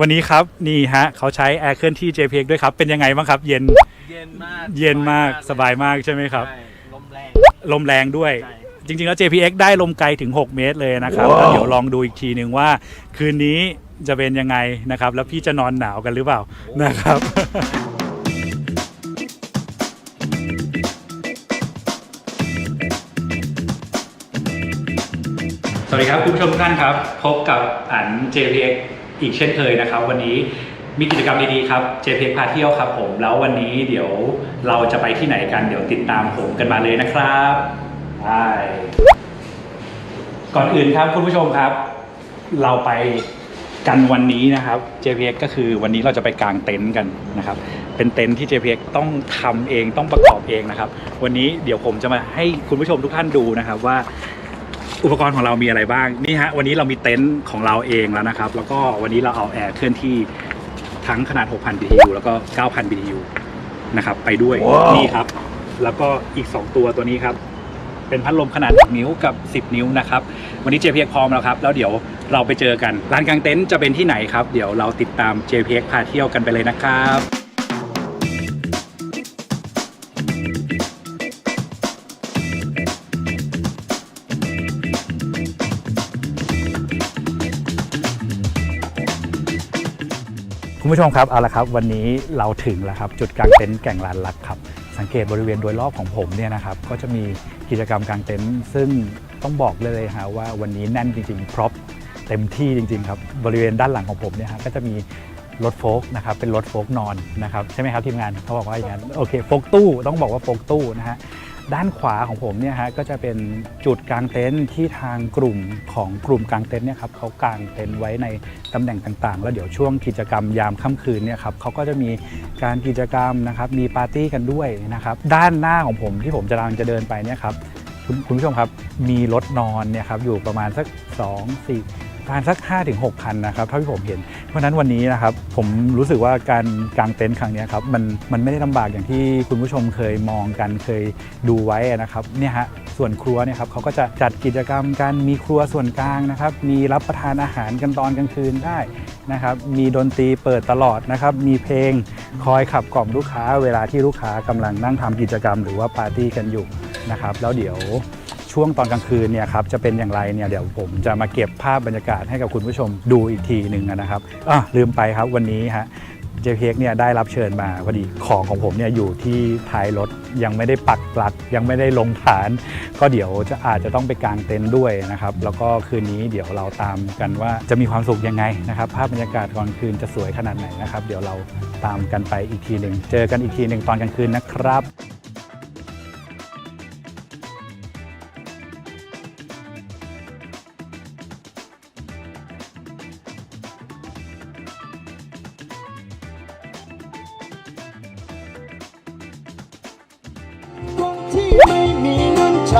วันนี้ครับนี่ฮะเขาใช้แอร์เคลื่อนที่ JPX ด้วยครับ เป็นยังไงบ้างครับ เย็นเย็นมากเย็นมากสบายมากใช่ไหมครับใช่ลมแรงลมแรงด้วยใช่จริง ๆ แล้ว JPX ได้ลมไกลถึง 6 เมตรเลยนะครับแล้วเดี๋ยวลองดูอีกทีหนึ่งว่า คืนนี้จะเป็นยังไงนะครับ แล้วพี่จะนอนหนาวกันหรือเปล่านะครับ สวัสดีครับคุณผู้ชมทุกท่านครับ พบกับอัน JPX อีกเช่นเคยนะครับ วันนี้มีกิจกรรมดีๆครับ JPX พาเที่ยวครับผม แล้ววันนี้เดี๋ยวเราจะไปที่ไหนกัน เดี๋ยวติดตามผมกันมาเลยนะครับไปก่อนอื่นครับคุณผู้ชมครับ เราไปกันวันนี้นะครับ JPX ก็คือวันนี้เราจะไปกางเต็นท์กันนะครับ เป็นเต็นท์ที่ JPX ต้องทำเองต้องประกอบเองนะครับ วันนี้เดี๋ยวผมจะมาให้คุณผู้ชมทุกท่านดูนะครับว่า อุปกรณ์ของเรามีอะไรบ้างนี่ฮะวันนี้เรามีเต็นท์ของเราเองแล้วนะครับ แล้วก็วันนี้เราเอาแอร์เคลื่อนที่ทั้งขนาด 6,000 BTU แล้วก็ 9,000 BTU นะครับไปด้วยนี่ครับ แล้วก็อีก 2 ตัวตัวนี้ครับ เป็นพัดลมขนาด 6 นิ้วกับ 10 นิ้วนะครับ วันนี้ JPX พร้อมแล้วครับ แล้วเดี๋ยวเราไปเจอกันร้านกางเต็นท์จะเป็นที่ไหนครับ เดี๋ยวเราติดตาม JPX พาเที่ยวกันไปเลยนะครับ คุณผู้ชมครับเอาละครับ วันนี้เราถึงแล้วครับ จุดกลางเต็นท์แก่งลานลักครับ สังเกตบริเวณโดยรอบของผมเนี่ยนะครับก็จะมีกิจกรรมกลางเต็นท์ซึ่งต้องบอกเลยฮะว่าวันนี้แน่นจริงๆพร็อพเต็มที่จริงๆครับบริเวณด้านหลังของผมเนี่ยฮะก็จะมีรถโฟล์กนะครับเป็นรถโฟล์กนอนนะครับใช่ไหมครับทีมงานเขาบอกว่าอย่างนั้นโอเคโฟกตู้ต้องบอกว่าโฟกตู้นะฮะ ด้านขวาของผมเนี่ยฮะก็จะเป็นจุดกลางเต็นท์ที่ทางกลุ่มของกลุ่มกลางเต็นท์เนี่ยครับเขากางเต็นท์ไว้ในตำแหน่งต่างๆ แล้วเดี๋ยวช่วงกิจกรรมยามค่ำคืนเนี่ยครับเขาก็จะมีการกิจกรรมนะครับมีปาร์ตี้กันด้วยนะครับด้านหน้าของผมที่ผมจะกำลังจะเดินไปเนี่ยครับคุณคุณผู้ชมครับ มีรถนอนเนี่ยครับอยู่ประมาณสัก 2 4ประมาณสัก 5-6คันนะครับเท่าที่ผมเห็น เพราะฉะนั้นวันนี้นะครับผมรู้สึกว่าการกางเต็นท์ครั้งนี้ครับมันมันไม่ได้ลำบากอย่างที่คุณผู้ชมเคยมองกันเคยดูไว้นะครับเนี่ยฮะส่วนครัวเนี่ยครับเขาก็จะจัดกิจกรรมกันมีครัวส่วนกลางนะครับ มีรับประทานอาหารกันตอนกลางคืนได้นะครับมีดนตรีเปิดตลอดนะครับมีเพลงคอยขับกล่อมลูกค้า เวลาที่ลูกค้ากำลังนั่งทำกิจกรรม หรือว่าปาร์ตี้กันอยู่นะครับแล้วเดี๋ยว ช่วงตอนกลางคืนเนี่ยครับจะเป็นอย่างไรเนี่ยเดี๋ยวผมจะมาเก็บภาพบรรยากาศให้กับคุณผู้ชมดูอีกทีหนึ่งนะครับอะลืมไปครับวันนี้ฮะเจเพกเนี่ยได้รับเชิญมาพอดีของของผมเนี่ยอยู่ที่ท้ายรถยังไม่ได้ปักหลัก ยังไม่ได้ลงฐาน ก็เดี๋ยวจะอาจจะต้องไปกางเต็นท์ด้วยนะครับ แล้วก็คืนนี้เดี๋ยวเราตามกันว่าจะมีความสุขยังไงนะครับ ภาพบรรยากาศตอนคืนจะสวยขนาดไหนนะครับ เดี๋ยวเราตามกันไปอีกทีหนึ่งเจอกันอีกทีหนึ่งตอนกลางคืนนะครับ ใจ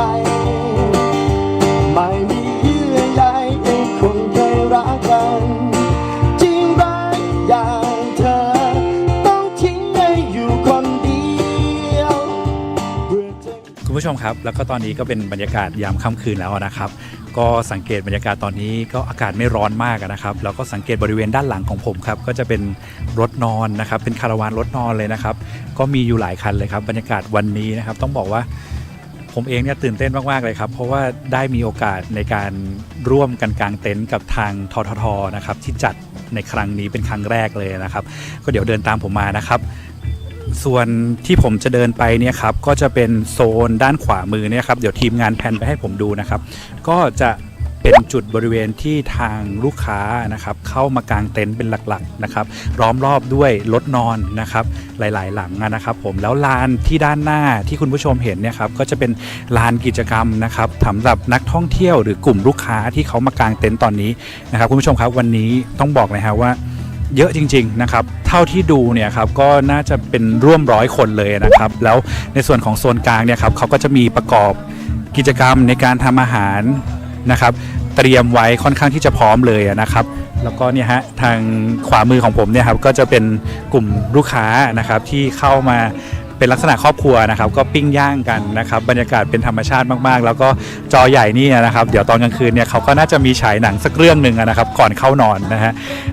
ไม่มีเยื่อใยคนเคยรักกันจริงรักอย่างเธอ ต้องทิ้งให้อยู่คนเดียวคุณผู้ชมครับ แล้วก็ตอนนี้ก็เป็นบรรยากาศยามค่ำคืนแล้วนะครับ ก็สังเกตบรรยากาศตอนนี้ก็อากาศไม่ร้อนมากนะครับแล้วก็สังเกตบริเวณด้านหลังของผมครับก็จะเป็นรถนอนนะครับ เป็นคาราวานรถนอนเลยนะครับ ก็มีอยู่หลายคันเลยครับบรรยากาศวันนี้นะครับ ต้องบอกว่า ผมเองเนี่ยตื่นเต้นมาก ๆ เลยครับ เพราะว่าได้มีโอกาสในการร่วมกันกางเต็นท์กับทางทททนะครับที่จัดในครั้งนี้เป็นครั้งแรกเลยนะครับ ก็เดี๋ยวเดินตามผมมานะครับ ส่วนที่ผมจะเดินไปเนี่ยครับก็จะเป็นโซนด้านขวามือเนี่ยครับเดี๋ยวทีมงานแพนไปให้ผมดูนะครับ ก็จะ เป็นจุดบริเวณที่ทางลูกค้านะครับเข้ามากางเต็นท์เป็นหลักๆนะครับล้อมรอบด้วยรถนอนนะครับหลายๆ หลังนะครับผมแล้วลานที่ด้านหน้าที่คุณผู้ชมเห็นเนี่ยครับก็จะเป็นลานกิจกรรมนะครับสำหรับนักท่องเที่ยวหรือกลุ่มลูกค้าที่เขามากางเต็นท์ตอนนี้นะครับคุณผู้ชมครับวันนี้ต้องบอกเลยครับว่าเยอะจริง ๆ นะครับ เท่าที่ดูเนี่ยครับก็น่าจะเป็นร่วมร้อยคนเลยนะครับ แล้วในส่วนของโซนกลางเนี่ยครับเขาก็จะมีประกอบกิจกรรมในการทำอาหารนะครับ เตรียมไว้ค่อนข้างที่จะพร้อมเลยนะครับ แล้วก็เนี่ยฮะทางขวามือของผมเนี่ยครับก็จะเป็นกลุ่มลูกค้านะครับที่เข้ามาเป็นลักษณะครอบครัวนะครับ ก็ปิ้งย่างกันนะครับ บรรยากาศเป็นธรรมชาติมากๆ แล้วก็จอใหญ่นี่นะครับ เดี๋ยวตอนกลางคืนเนี่ยเขาก็น่าจะมีฉายหนังสักเรื่องหนึ่งนะครับ ก่อนเข้านอนนะฮะ